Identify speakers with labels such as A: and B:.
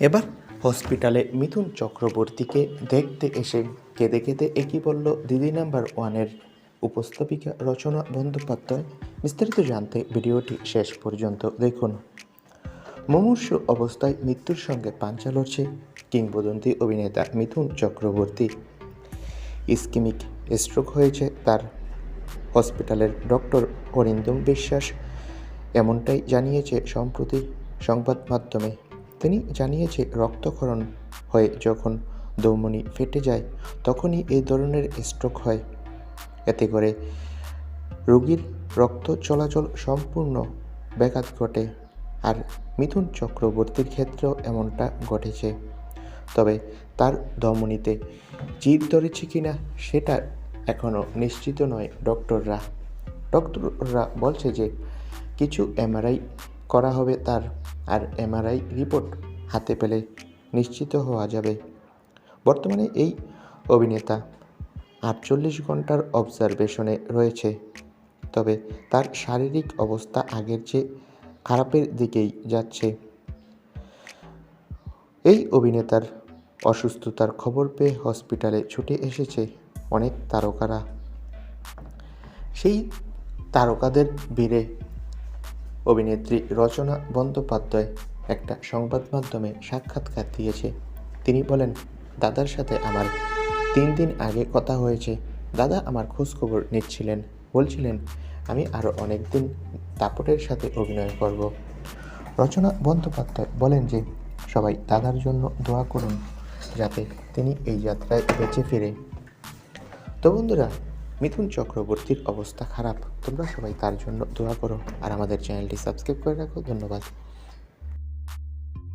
A: এবার হসপিটালে মিথুন চক্রবর্তীকে দেখতে এসে কেঁদে কেঁদে একই বলল, দিদি নাম্বার ওয়ানের উপস্থাপিকা রচনা বন্দ্যোপাধ্যায়। বিস্তারিত জানতে ভিডিওটি শেষ পর্যন্ত দেখুন। মুমূর্ষ অবস্থায় মৃত্যুর সঙ্গে পাঞ্চা লড়ছে কিংবদন্তি অভিনেতা মিথুন চক্রবর্তী। ইস্কিমিক স্ট্রোক হয়েছে তার। হসপিটালের ডক্টর অরিন্দম বিশ্বাস এমনটাই জানিয়েছে সম্প্রতি সংবাদ মাধ্যমে তিনি জানিয়েছে রক্তক্ষরণ হয়ে যখন ধমনী ফেটে যায়, তখনই এই ধরনের স্ট্রোক হয়। এতে করে রোগীর রক্ত চলাচল সম্পূর্ণ ব্যাঘাত ঘটে আর মিথুন চক্রবর্তীর ক্ষেত্রেও এমনটা ঘটেছে। তবে তার ধমনীতে চির ধরেছে কিনা সেটা এখনও নিশ্চিত নয় ডক্টররা। ডক্টররা বলছে যে কিছু এমআরআই করা হবে তার আর এমআরআই রিপোর্ট হাতে পেলে নিশ্চিত হওয়া যাবে। বর্তমানে এই অভিনেতা আটচল্লিশ ঘণ্টার অবজারভেশনে রয়েছে। তবে তার শারীরিক অবস্থা আগের চেয়ে খারাপের দিকেই যাচ্ছে। এই অভিনেতার অসুস্থতার খবর পেয়ে হসপিটালে ছুটে এসেছে অনেক তারকারা। সেই তারকাদের ভিড়ে অভিনেত্রী রচনা বন্দ্যোপাধ্যায় একটা সংবাদ মাধ্যমে সাক্ষাৎকার দিয়েছে। তিনি বলেন, দাদার সাথে আমার তিন দিন আগে কথা হয়েছে। দাদা আমার খোঁজখবর নিচ্ছিলেন। বলছিলেন, আমি আরও অনেক দিন দাপটের সাথে অভিনয় করব। রচনা বন্দ্যোপাধ্যায় বলেন যে, সবাই দাদার জন্য দোয়া করুন যাতে তিনি এই যাত্রায় বেঁচে ফিরে। তো বন্ধুরা মিথুন চক্রবর্তীর অবস্থা খারাপ। তোমরা সবাই তার জন্য দোয়া করো আর আমাদের চ্যানেলটি সাবস্ক্রাইব করে রাখো। ধন্যবাদ।